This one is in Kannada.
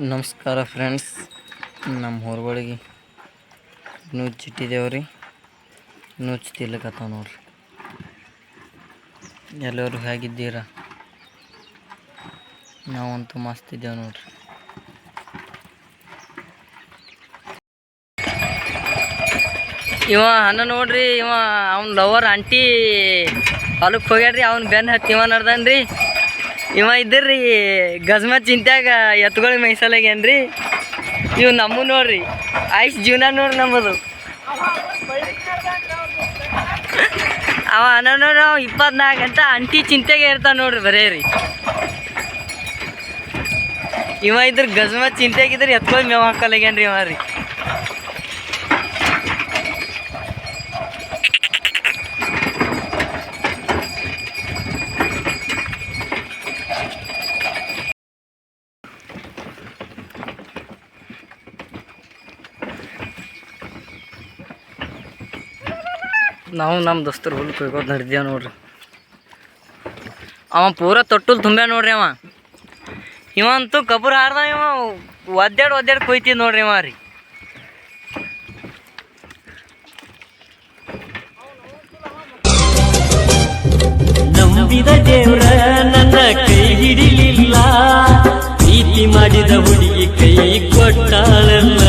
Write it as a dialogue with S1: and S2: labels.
S1: ನಮಸ್ಕಾರ ಫ್ರೆಂಡ್ಸ್ ನಮ್ಮ ಹೊರಗಳಿಗೆ ನುಚ್ಚಿಟ್ಟಿದ್ದೇವ್ರಿ ನುಚ್ಚ್ ತಿಲ್ಲಕತ್ತಾವ ನೋಡ್ರಿ. ಎಲ್ಲರೂ ಹೇಗಿದ್ದೀರಾ? ನಾವಂತೂ ಮಸ್ತ್ ಇದ್ದೇವೆ ನೋಡ್ರಿ. ಇವ ಅನ್ನ ನೋಡ್ರಿ, ಇವ ಅವ್ನ ಲವರ್ ಆಂಟಿ ಹೊಲಕ್ಕೆ ಹೋಗ್ಯಾಡ್ರಿ ಅವ್ನ ಬೆನ್ನ ಹತ್ತಿ, ಇವ ನಡ್ದನ್ರಿ. ಇವ ಇದ್ರಿ ಗಜ್ಮ ಚಿಂತ್ಯಾಗ ಎತ್ತುಗಳಿಗೆ ಮೈಸಲಾಗ್ಯಾನ್ರಿ ಇವು ನಮ್ಮ ನೋಡ್ರಿ ಆಯ್ಸ್ ಜೀವನ ನೋಡ್ರಿ ನಮ್ಮದು. ಅವ ಅನ್ನ ನೋಡ್ರಿ ಅವ ಇಪ್ಪತ್ನಾಲ್ಕು ಅಂತ ಅಂಟಿ ಚಿಂತೆಗೆ ಇರ್ತಾನ ನೋಡ್ರಿ ಬರೇ ರೀ. ಇವ ಇದ್ರ ಗಜ್ಮ ಚಿಂತೆಗಿದ್ರೆ ಎತ್ಕೊಂಡು ಮೇವ್ ಹಾಕಲಾಗ್ಯಾನ್ರಿ ಇವ ರೀ. ನಾವು ನಮ್ಮ ದೋಸ್ತರು ಹುಲ್ಲು ಕೊಯ್ಕೋದು ನಡೆದೇವು ನೋಡ್ರಿ. ಅವ ಪೂರ ತೊಟ್ಟುಲ್ ತುಂಬ ನೋಡ್ರಿ ಅವ. ಇವಂತೂ ಕಬ್ಬರು ಹಾರ್ದ ಇವ ಒದ್ದಾಡ್ ಒದ್ದಾಡ್ ಕೊಯ್ತೀವಿ ನೋಡ್ರಿ ಇವ ರೀ.
S2: ನಂಬಿದ ದೇವ್ರ ನನ್ನ ಕೈ ಹಿಡಿಲಿಲ್ಲ, ಪ್ರೀತಿ ಮಾಡಿದ ಹುಡುಗಿ ಕೈ ಕೊಟ್ಟಾಳಲ್ಲ.